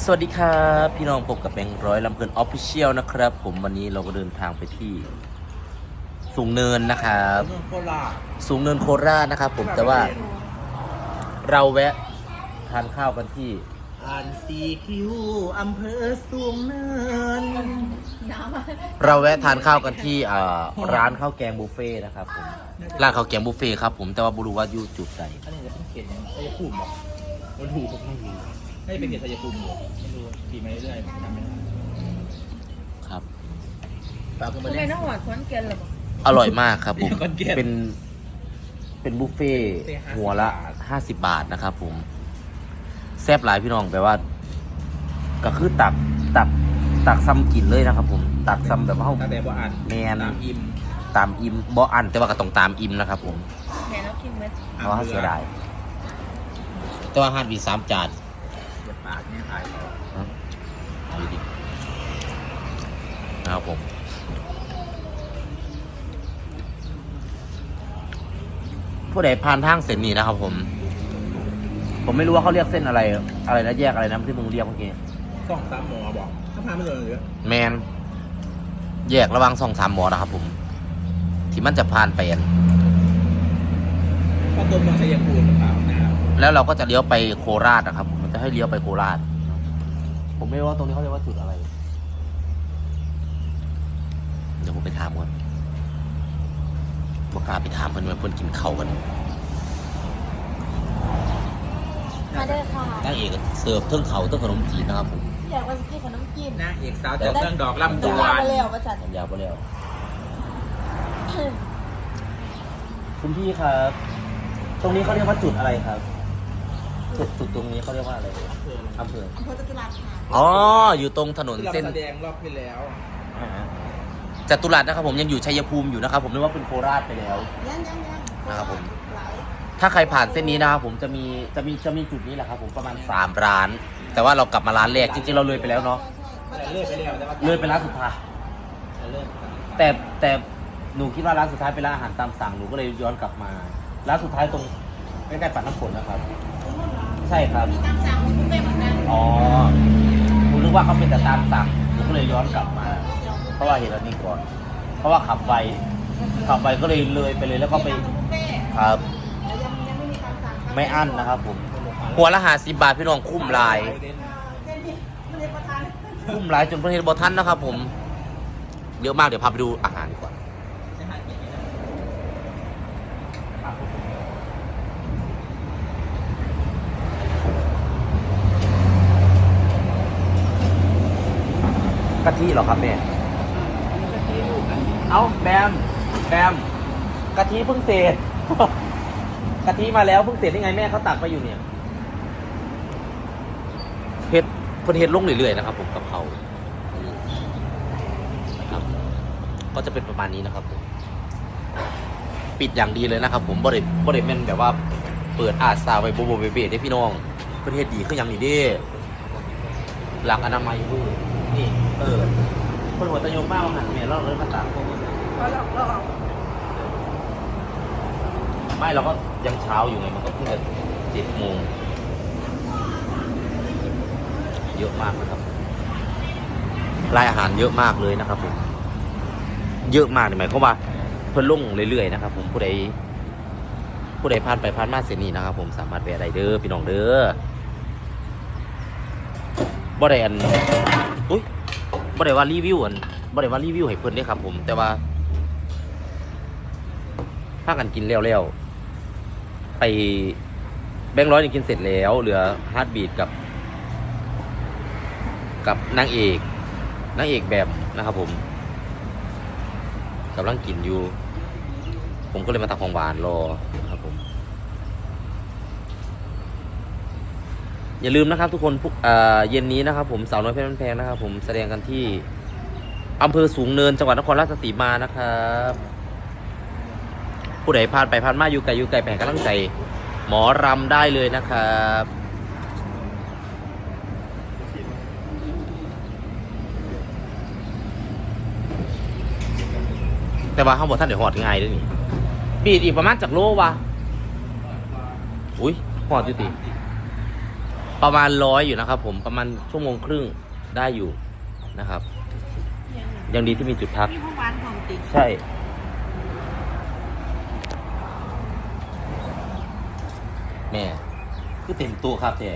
สวัสดีครับพี่น้องพบกับแบงค์ร้อยลำเพลินออฟฟิเชียลนะครับ ผมวันนี้เราก็เดินทางไปที่ สูงเนินนะครับเมืองโคราชสูงเนินโคราชนะครับ ผมแต่ว่าเราแวะทานข้าวกันที่ อ่านสีคิวอำเภอสูงเนินเราแวะทานข้าวกันที่อ่าร้านข้าวแกงบุฟเฟ่ต์นะครับผมร้านข้าวแกงบุฟเฟ่ต์ครับ ผมแต่ว่าบุรุว่าอยู่จุดใดอันนี้จะเป็นเขตยังชัยภูมิบอกมันถูกผมไม่รู้ ให้เป็นเขตชัยภูมิอยู่ไม่รู้ขี่มาเรื่อยๆจำไม่ได้ครับ ฝากกันมาทำไมเล่นต้องหวัดขอนแก่นหรออร่อยมากครับผม ขอนแก่นเป็น เป็นบุฟเฟ่ต์บุฟเฟ่ต์50หัวละบาทห้าสิบบาทนะครับผม แซ่บหลายพี่น้องแปลว่า ก็คือตักตักตักซ้ำกินเลยนะครับผม ตักซ้ำแบบว่าเขาตั้งแต่ว่าอ่านแมนตามอิมตามอิมบ่อันแต่ว่าก็ต้องตามอิมนะครับผม แม่แล้วกินไหมเพราะว่าเสียดายแต่ว่าอาหารมีสามจาน ดูดินะครับผมผู้ใดผ่านทางเส้นนี้นะครับ ผม ผมไม่รู้ว่าเขาเรียกเส้นอะไร อะไรนะแยกอะไรนะที่มึงเรียกเมื่อกี้สองสามหมอบอกถ้าพาไม่เลยหรือแมนแยกระหว่างสองสามหมอนะครับ ผม ที่มันจะผ่านไปอันพอตัวเมืองชัยภูมิหรือเปล่านะครับแล้วเราก็จะเลี้ยวไปโคราชนะครับผมมันจะให้เลี้ยวไปโคราช ผมไม่รู้ว่าตรงนี้เขาเรียกว่าจุดอะไร เดี๋ยวผมไปถามก่อนบอกกล้าไปถามเพื่อนว่าเพื่อนกินข้าวกันมาได้ค่ะนางเอกก็เสิร์ฟเทิงเขาเทิงขนมจีนนะครับผมอยากว่าจะกินขนมจีนนางเอกสาวจากเรื่องดอกลำดจะวมานไปแล้วประจัดยาวไปแล้ว คุณพี่ครับ ตรงนี้เขาเรียกว่าจุดอะไรครับ จุดจุดตรงนี้เขาเรียกว่าอะไรอำเภออำเภอจตุรัสค่ะอ๋ออยู่ตรงถนนที่เราเส้นแสดงรอบที่แล้วอ่าฮะจตุรัสนะครับผมยังอยู่ชัยภูมิอยู่นะครับผมนึกว่าเป็นโคราชไปแล้ว ยังยังยังนะครับผม หลายถ้าใครผ่านเส้นนี้นะครับผมจะมีจะมีจะมีจุดนี้แหละครับผมประมาณ3ร้าน แต่ว่าเรากลับมาร้านแรกจริงๆเราเลยไปแล้วเนาะแต่เลิกไปแล้วแต่ว่าเลยไปร้านสุดท้าย แต่เลิกแต่แต่หนูคิดว่าร้านสุดท้ายเป็นร้านอาหารตามสั่งหนูก็เลยย้อนกลับมาร้านสุดท้ายตรงใกล้ๆปัดน้ำฝนนะครับ ใช่ครับมีตามสั่งมีบุฟเฟ่ต์เหมือนกันอ๋อหนูนึกว่าเขาเป็นแต่ตามสั่งหนูก็เลยย้อนกลับมา เพราะว่าเห็นอันนี้ก่อน เพราะว่าขับไปขับไปก็เลยเลยไปเลยแล้วก็ไปบุฟเฟ่ต์ครับ แต่ยังยังไม่มีตามสั่งครับไม่อั้นนะครับผมหัวละหาสิบบาทพี่น้องคุ้มหลาย เส้นที่ไม่ได้ประทาน คุ้มหลายจนประเทศบอทันนะครับผม เยอะมากเดี๋ยวพาไปดูอาหารดีกว่า กะทิเหรอครับแม่เอาแบมแบมกะทิเพิ่งเศษกะทิมาแล้วเพิ่งเศษได้ไงแม่เขาตักไปอยู่เนี่ยเฮ็ดเพิ่นเฮ็ดลงเรื่อยๆนะครับ ผมกับเขานะครับ ก็จะเป็นประมาณนี้นะครับผมปิดอย่างดีเลยนะครับ ผมบ่ได้บ่ได้แม่นแบบว่า เปิดอาสาไว้โบโบเบเบได้พี่น้องประเทศดีขึ้นอย่างนี้เด้หลังอนามัยเว้ยนี่ เออ คนหัวตะโยมมากหันเมียเราเลยมาตากพวกมันเราเราเราเอาไม่เราก็ยังเช้าอยู่ไง มันก็เพิ่งจะเจ็ดโมง เยอะมากนะครับรายอาหารเยอะมากเลยนะครับผม เยอะมากเลยหมายความว่าเพิ่นลงเรื่อยๆนะครับ ผมผู้ใดผู้ใดผ่านไปผ่านมาเส้นนี้นะครับ ผมสามารถแวะได้เด้อพี่น้องเด้อบ่ได้อันอุ้ย บ่ได้ว่ารีวิวอันบ่ได้ว่ารีวิวให้เพิ่นเด้ครับ ผม แต่ว่าพากันกินแล้วๆไปแบงค์ร้อยนี่กินเสร็จแล้ว เหลือฮาร์ดบีดกับ กับนางเอกนางเอกแบบนะครับ ผมกำลังกินอยู่ ผมก็เลยมาตักของหวานรอนะครับผม อย่าลืมนะครับทุกคนเย็นนี้นะครับ ผมสาวน้อยเพชรแพงนะครับ ผมแสดงกันที่อำเภอสูงเนินจังหวัดนครราชสีมานะครับ ผู้ใดผ่านไปผ่านมาอยู่ไกลอยู่ไกลแผ่กำลังใจ หมอรำได้เลยนะครับแต่ว่าข้างบนท่านเดี๋ยวหอดง่ายด้วยนี่บีดอีกประมาณจากโลวะอุ้ยหอดอยู่ติ ประมาณร้อยอยู่นะครับ ผมประมาณชั่วโมงครึ่งได้อยู่นะครับ ยังดีที่มีจุดพักมีห้องบ้านของติดใช่ แม่ คือเต็มตัวครับแท้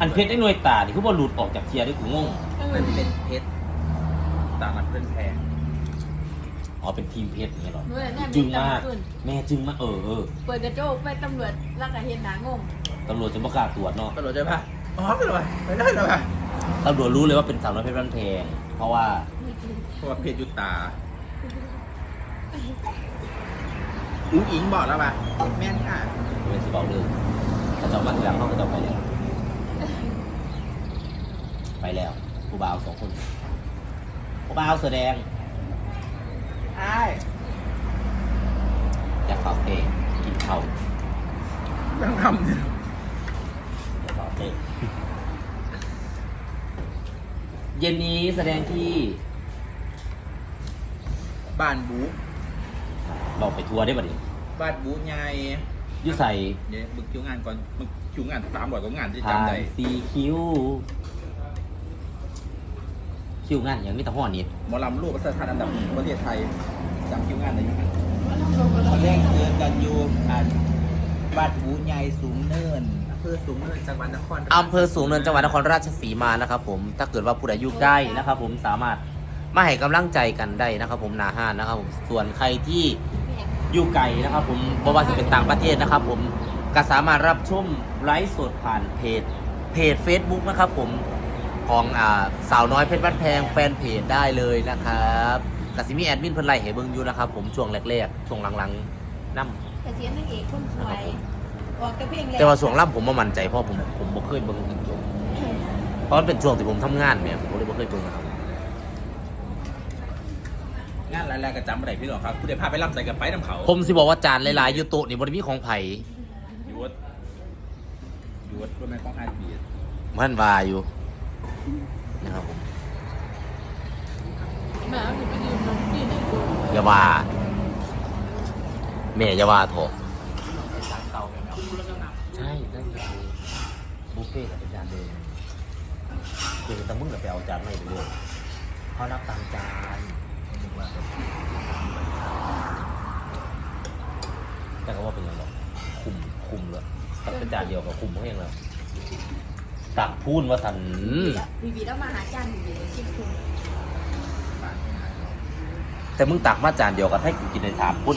อันเพชรได้หน่วยตาดิคือว่าหลุดออกจากเทียร์ได้กูงง มันเป็นเพชรตามมันเป็นแพง อ๋อเป็นทีมเพชรอย่างเงี้ยเหรอ เมื่อนั่นจึงมากตำรวจขึ้นแม่จึงมากเออเออเปิดกระจกไปตำรวจรักกะเห็นหนางงตำรวจจะประกล้าศตรวจเนาะ ตำรวจจะพาอ๋อไปเลยไปได้เลยตำรวจรู้เลยว่าเป็นสาวน้อยเพชรบ้านแพง เพราะว่าเพราะว่าเพชรยุตาอุ้งอิงบอกแล้วป่ะแม่นค่ะเป็นสิบเอาเรื่องเขาจะเอามาทีหลังเขาก็จะเอาไปแล้ว ไปแล้วผู้บ่าวสองคนผู้บ่าวแสอแดง ไอ้อยากฝากเพลงกินข้าวต้องทำเนี่ยอยากฝากเพลงเย็นนี้แสดงที่บ้านบูเราไปทัวร์ได้ป่ะนี่บ้านบูไงอยุใส่เดี๋ยวมึงคิวงานก่อนมึงคิวงานสามร้อยกว่างานที่ผ่าจำนได้ซีคิว คิวงานอย่างนี้แต่ห่อนิดหมอลำรูปประเทศไทยอันดับหนึ่งของประเทศไทยจำคิวงานได้ยังไงตอนแรกเจอกันอยู่อ่านบ้านบูใหญ่สูงเนินอำเภอสูงเนินจังหวัดนครราชอำเภอสูงเนินจังหวัดนครราชสีมานะครับผมถ้าเกิดว่าผู้ใดอยู่ใกล้นะครับ ผมสามารถมาให้กำลังใจกันได้นะครับ ผมหนาห้านนะครับผมส่วนใครที่อยู่ไกลนะครับ ผมบ่ว่าจะเป็นต่างประเทศนะครับ ผมก็สามารถรับชมไลฟ์สดผ่านเพจเพจ Facebook นะครับ ผม ของอ่าสาวน้อยเพชรบ้านแพงแฟนเพจได้เลยนะครับกสิมีแอดมินเพิ่นไล่ให้เบิ่งอยู่นะครับผมช่วงแรกๆช่วงหลังๆนั่แต่เสียนางเอกคนสวยออกแต่เพลงแรกแต่ว่าช่วงล่ำผมมามั่นใจเพราะผมผมบ่เคยเบิ่งจนจบเพราะมันเป็นช่วงที่ผมทำงานเนี่ยผมเลยบ่เคยเบิ่งนะครับ งานหลายๆก็จำไม่ได้พี่หรอกครับคุณเดี๋ยวพาไปรับใส่กับไปน้ำเขาผมสิบอกว่าจานหลายๆอยู่โต๊ะนี่บ่ได้มีของไผยูวดยูวดรถแม่ของอาร์บีมันว่าอยู่ นะครับผมแม่เอาสิไปยืนตรงที่ไหนดูอย่าว่าแม่อย่าว่าเถอะจานเตาแบบนี้แล้วก็นใช่ได้เลยบุฟเฟ่ต์กับเป็นจานเดิมเดี๋ยวแต่มึงก็ไปเอาจานใหม่ไปด้วยเขานับตังค์จานแต่ก็ว่าเป็นยังไงคุมคุมเลยตักเป็นจานเดียวกับคุมเขาเองแล้ว ตักพูนว่าสันบีบีต้องมาหาจานบีบีคิดคุณแต่มึงตักมาจานเดียวกับให้กูกินในสามพุ่น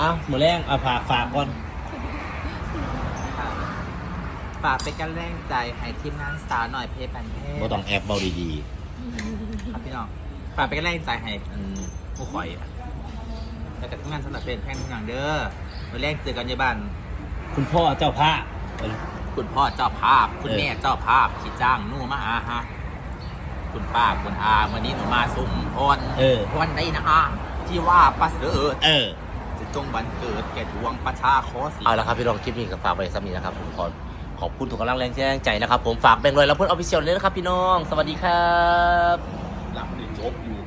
อ้าวหมูแรงเอาฝากฝากก่อน ฝากเป็นกำลังใจให้ทีมงานสาวหน่อยเพชรบันเทพบ่ต้องแอบเบาดีครับพี่น้อง ฝากเป็นกำลังใจให้ๆอืมผู้ข่อยอะแล้วก็ทีมงานสำหรับเป็นแพงทุกอย่างเด้อวันแรกเจอกันในบ้าน คุณพ่อเจ้าพระ คุณพ่อเจ้าภาพ คุณแม่เจ้าภาพที่จ้างหนู่มาอาฮะคุณป้าคุณอาวันนี้หนูมาสุ่มพรเออวันใดนะอาที่ว่าประเสริฐเออจะจงบันเกิดแก่ดวงประชาขอสีเอาละครับพี่รองคลิปนี้ก็ฝากไปสามีนะครับผมขอขอบคุณทุกกำลังแรงใจนะครับ ผมฝากแบ่งเลยแล้วเพื่อนออฟฟิเชียลเลยนะครับพี่น้อง สวัสดีครับหลังมันจบอยู่